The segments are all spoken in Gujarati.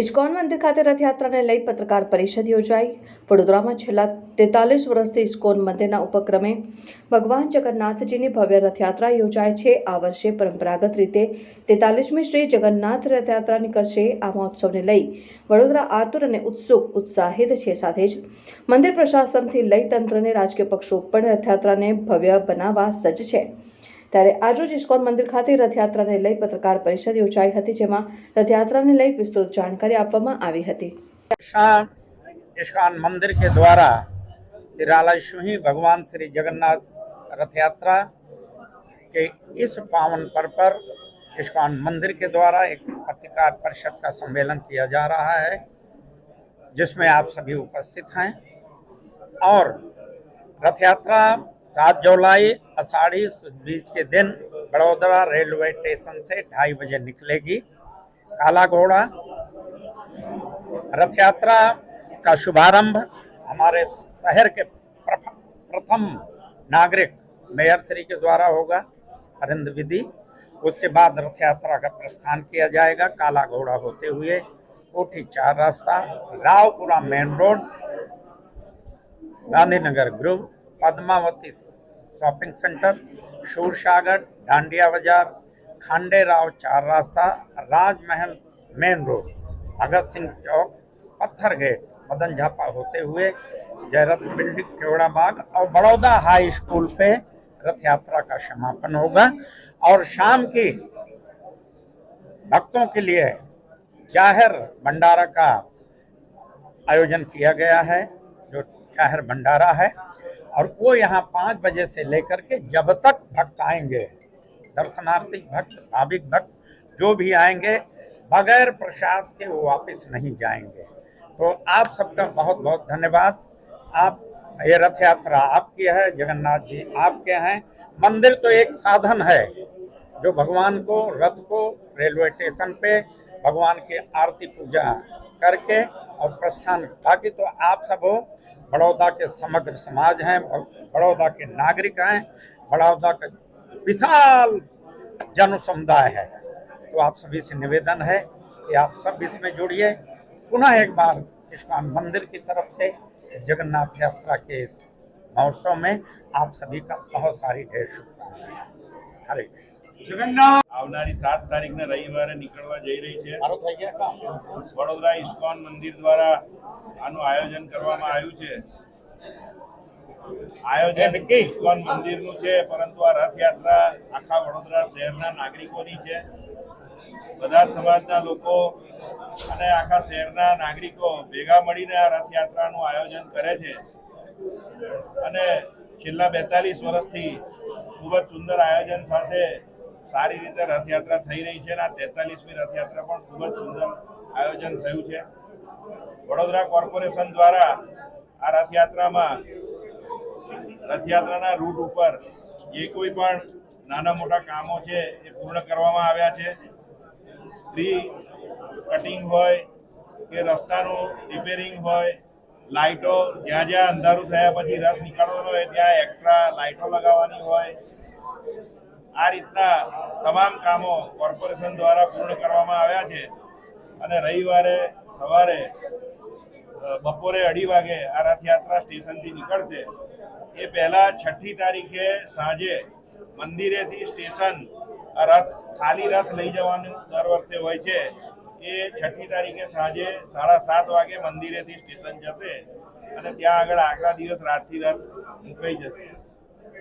ઇસ્કોન મંદિર ખાતે રથયાત્રાને લઈ પત્રકાર પરિષદ યોજાઈ. વડોદરામાં છેલ્લા તેતાલીસ વર્ષથી ઇસ્કોન મંદિરના ઉપક્રમે ભગવાન જગન્નાથજીની ભવ્ય રથયાત્રા યોજાય છે. આ વર્ષે પરંપરાગત રીતે તેતાલીસમી શ્રી જગન્નાથ રથયાત્રા નીકળશે. આ મહોત્સવને લઈ વડોદરા આતુર અને ઉત્સુક, ઉત્સાહિત છે. સાથે જ મંદિર પ્રશાસનથી લઈ તંત્રને રાજકીય પક્ષો પણ રથયાત્રાને ભવ્ય બનાવવા સજ્જ છે. ત્યારે આજરોજ ઇસ્કોન મંદિર ખાતે રથયાત્રાને લઈ પત્રકાર પરિષદ યોજાઈ હતી જેમાં રથયાત્રાને લઈ વિસ્તૃત જાણકારી આપવામાં આવી હતી शाम इस्कॉन मंदिर के द्वारा तिरालाशुही भगवान श्री जगन्नाथ रथ यात्रा के इस पावन पर्व पर इस्कॉन मंदिर के द्वारा एक पत्रकार परिषद का सम्मेलन किया जा रहा है जिसमें आप सभी उपस्थित हैं और रथ यात्रा सात जुलाई आषाढ़ी बीच के दिन बड़ोदरा रेलवे स्टेशन से ढाई बजे निकलेगी। काला घोड़ा रथ यात्रा का शुभारंभ हमारे शहर के प्रथम नागरिक मेयर श्री के द्वारा होगा, अरिंद विधि। उसके बाद रथ यात्रा का प्रस्थान किया जाएगा काला घोड़ा होते हुए। कोठी चार रास्ता, Raopura main road, Gandhinagar group Padmavati shopping centre, Sursagar, Dandiya Bazaar Khande Rao चार रास्ता, Rajmahal main road, Bhagat Singh Chowk, Patthar gate Madan Jhapa होते हुए, जयरथ बिल्डिंग केवड़ा बाग और बड़ौदा हाई स्कूल पे रथ यात्रा का समापन होगा। और शाम की भक्तों के लिए ज़ाहिर भंडारा का आयोजन किया गया है, जो ज़ाहिर भंडारा है। और वो यहाँ पाँच बजे से लेकर के जब तक भक्त आएँगे, दर्शनार्थी भक्त, भाविक भक्त, जो भी आएँगे, बगैर प्रसाद के वो वापस नहीं जाएँगे। तो आप सबका बहुत बहुत धन्यवाद। आप, ये रथ यात्रा आपकी है, जगन्नाथ जी आपके हैं। मंदिर तो एक साधन है, जो भगवान को, रथ को, रेलवे स्टेशन पे भगवान की आरती पूजा करके और प्रस्थान ताकि तो आप सब हो। बड़ौदा के समग्र समाज हैं, बड़ौदा के नागरिक हैं, बड़ौदा का विशाल जन समुदाय है। तो आप सभी से निवेदन है कि आप सब इसमें जुड़िए। पुनः एक बार इस्कॉन मंदिर की तरफ़ से जगन्नाथ यात्रा के इस महोत्सव में आप सभी का बहुत सारी ढेर शुभकामनाएँ। हरे कृष्ण। આવનારી સાત તારીખને રવિવારે નીકળવા જઈ રહી છે. વડોદરા ઇસ્કોન મંદિર દ્વારા આનું આયોજન કરવામાં આવ્યું છે. આયોજન ઇસ્કોન મંદિરનું છે પરંતુ આ રથયાત્રા આખા વડોદરા શહેરના નાગરિકોની છે. બધા સમાજના લોકો અને આખા શહેરના નાગરિકો ભેગા મળીને આ રથયાત્રાનું આયોજન કરે છે. અને છેલ્લા બેતાલીસ વર્ષથી ખૂબ જ સુંદર આયોજન સાથે સારી રીતે રથયાત્રા થઈ રહી છે અને આ તેતાલીસમી રથયાત્રા પણ ખૂબ જ સુંદર આયોજન થયું છે. વડોદરા કોર્પોરેશન દ્વારા આ રથયાત્રામાં રથયાત્રાના રૂટ ઉપર જે કોઈ પણ નાના મોટા કામો છે એ પૂર્ણ કરવામાં આવ્યા છે. ટ્રી કટિંગ હોય કે રસ્તાનું રિપેરિંગ હોય, લાઇટો જ્યાં જ્યાં અંધારું થયા પછી રથ નીકળવાનો હોય ત્યાં એક્સ્ટ્રા લાઇટો લગાવવાની હોય. આ રીતના તમામ કામો કોર્પોરેશન દ્વારા પૂર્ણ કરવામાં આવ્યા છે. અને રવિવારે સવારે બપોરે અઢી વાગે આ રથયાત્રા સ્ટેશનથી નીકળશે. એ પહેલાં છઠ્ઠી તારીખે સાંજે મંદિરેથી સ્ટેશન આ રથ, ખાલી રથ લઈ જવાનું દર વખતે હોય છે. એ છઠ્ઠી તારીખે સાંજે સાડા સાત વાગે મંદિરેથી સ્ટેશન જશે અને ત્યાં આગળ આગલા દિવસ રાતથી રથ મુકાઈ જશે.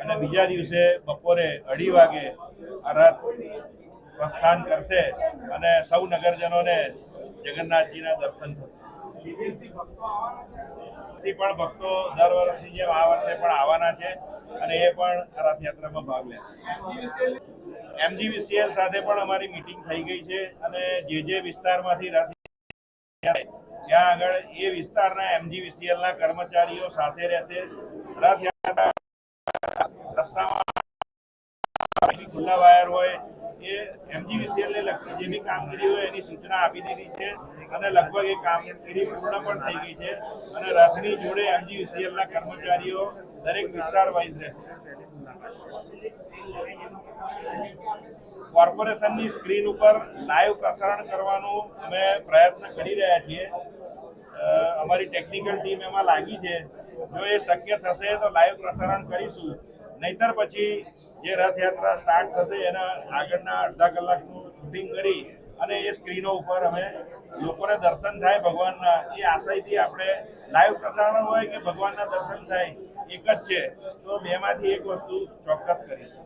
અને બીજા દિવસે બપોરે અઢી વાગે આ રથ પ્રસ્થાન કરશે અને સૌ નગરજનોને જગન્નાથજીના દર્શન થશે. પણ ભક્તો દર વર્ષની જેમ આ વર્ષે પણ આવવાના છે અને એ પણ રથયાત્રામાં ભાગ લેશે એમજીવીસીએલ સાથે પણ અમારી મીટિંગ થઈ ગઈ છે અને જે જે વિસ્તારમાંથી રથ ત્યાં આગળ એ વિસ્તારના એમજીવીસીએલના કર્મચારીઓ સાથે રહેશે. રથયાત્રા રસ્તામાં ખુલ્લા વાયર હોય, એ એમજીવીસીએલને લગતી જે કામગીરી હોય એની સૂચના આપી દીધી છે અને લગભગ એ કામગીરી પૂર્ણ પણ થઈ ગઈ છે અને રથની જોડે એમજીવીસીએલના કર્મચારીઓ દરેક વિસ્તાર વાઇઝ રહેશે. કોર્પોરેશનની સ્ક્રીન ઉપર લાઈવ પ્રસારણ કરવાનું અમે પ્રયત્ન કરી રહ્યા છીએ. અમારી ટેકનિકલ ટીમ એમાં લાગી છે. જો એ શક્ય થશે તો લાઈવ પ્રસારણ કરીશું. નહીતર પછી જે રથયાત્રા સ્ટાર્ટ થશે, એના આગળના અડધા કલાકનું શૂટિંગ કરી અને એ સ્ક્રીનો ઉપર અમે લોકોને દર્શન થાય ભગવાનના. એ આશયથી આપણે લાઈવ પ્રસારણ હોય કે ભગવાનના દર્શન થાય, એક જ છે, તો બેમાંથી એક વસ્તુ ચોક્કસ કરીશું.